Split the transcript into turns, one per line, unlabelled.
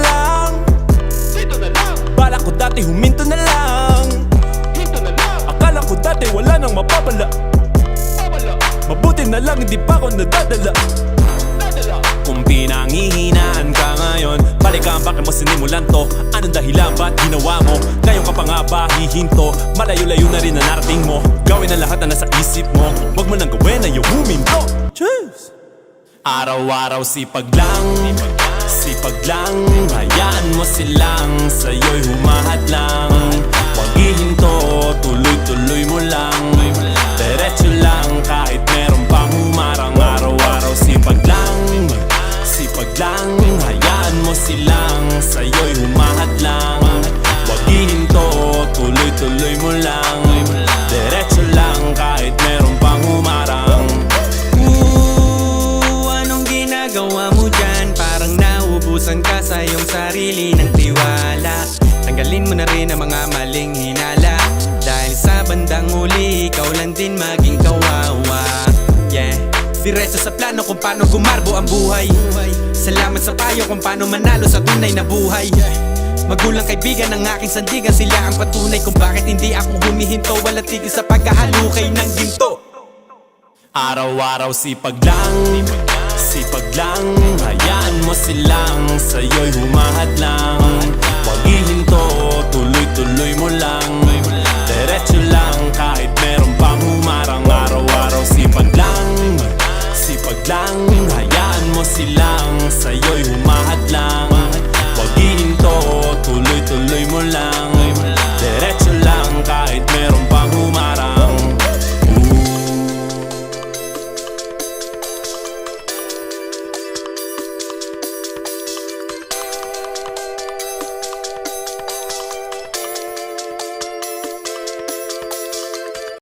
lang.
Dito na lang,
Bala ko dati huminto na lang.
Dito na lang,
Akala ko dati wala nang mapapala.
Babala,
Mabuti na lang hindi pa ako nadadala.
Dadala
Kung pinangihinaan ka ngayon Balikan bakit mo sinimulan to? Anong dahilan ba't ginawa mo? Ngayon ka pa nga ba hihinto? Malayo-layo na rin na narating mo. Gawin ang lahat na nasa isip mo. Huwag mo nang gawin na yung huminto. Cheers! Araw-araw sipag lang Sipag lang Hayaan mo silang Sa'yo'y humahad lang. Huwag ihinto Tuloy-tuloy mo lang. Diretso lang Kahit meron pang humarang Araw-araw. Sipag lang Sipag lang. Hayaan mo silang
naubusan ka sa iyong sarili ng tiwala? Tanggalin mo na rin ang mga maling hinala. Dahil sa bandang huli, ikaw lang din maging kawawa. Yeah. Diretso sa plano kung paano gumarbo ang buhay. Salamat sa payo kung paano manalo sa tunay na buhay. Magulang kaibigan ng aking sandigan Sila ang patunay kung bakit hindi ako humihinto. Walang tigil sa pagkahalukay ng ginto.
Araw-araw sipag lang Sipag lang silang Sa'yo'y humahad lang. Huwag ihinto Tuloy-tuloy mo lang. Diretso lang Kahit meron pang humarang Araw-araw sipag lang. Sipag lang Hayaan mo silang Sa'yo'y